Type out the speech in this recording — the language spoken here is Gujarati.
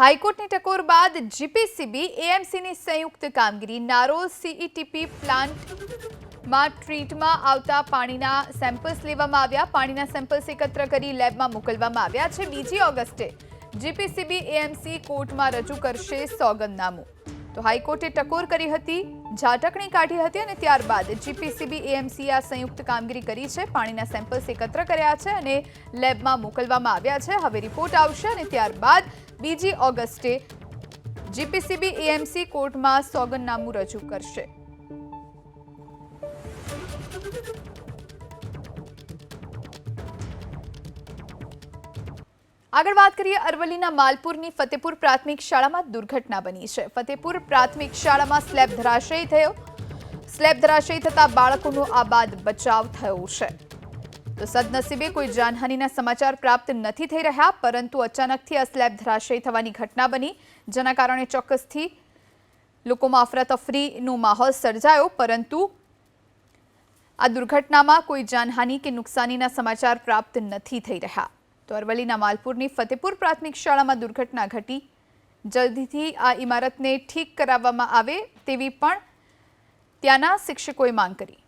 હાઈકોર્ટની ટકોર બાદ જીપીસીબી એએમસીની સંયુક્ત કામગીરી, નારોલ સીઈટીપી પ્લાન્ટમાં ટ્રીટમાં આવતા પાણીના સેમ્પલ્સ લેવામાં આવ્યા. પાણીના સેમ્પલ્સ એકત્ર કરી લેબમાં મોકલવામાં આવ્યા છે. બીજી ઓગસ્ટે જીપીસીબી એએમસી કોર્ટમાં રજૂ કરશે સોગંદનામું. તો હાઈકોર્ટે ટકોર કરી હતી, ઝાટકણી કાઢી હતી અને ત્યારબાદ જીપીસીબી એએમસી આ સંયુક્ત કામગીરી કરી છે, પાણીના સેમ્પલ્સ એકત્ર કર્યા છે અને લેબમાં મોકલવામાં આવ્યા છે. હવે રિપોર્ટ આવશે અને ત્યારબાદ બીજી ઓગસ્ટે જીપીસીબી, એએમસી કોર્ટમાં સોગંદનામું રજૂ કરશે. આગળ વાત કરીએ અરવલ્લીના માલપુરની ફતેપુર પ્રાથમિક શાળામાં દુર્ઘટના બની છે. ફતેપુર પ્રાથમિક શાળામાં સ્લેબ ધરાશયી થયો. સ્લેબ ધરાશયી થતા બાળકોનો આબાદ બચાવ થયો છે. તો સદનસીબે કોઈ જાનહાનિના સમાચાર પ્રાપ્ત નથી થઈ રહ્યા, પરંતુ અચાનકથી આ સ્લેબ ધરાશયી થવાની ઘટના બની, જેના કારણે ચોક્કસથી લોકોમાં અફરાતફરીનો માહોલ સર્જાયો. પરંતુ આ દુર્ઘટનામાં કોઈ જાનહાનિ કે નુકસાનીના સમાચાર પ્રાપ્ત નથી થઈ રહ્યા. તો અરવલ્લીના માલપુરની ફતેપુર પ્રાથમિક શાળામાં દુર્ઘટના ઘટી. જલ્દીથી આ ઇમારતને ઠીક કરાવવામાં આવે તેવી પણ ત્યાંના શિક્ષકોએ માંગ કરી.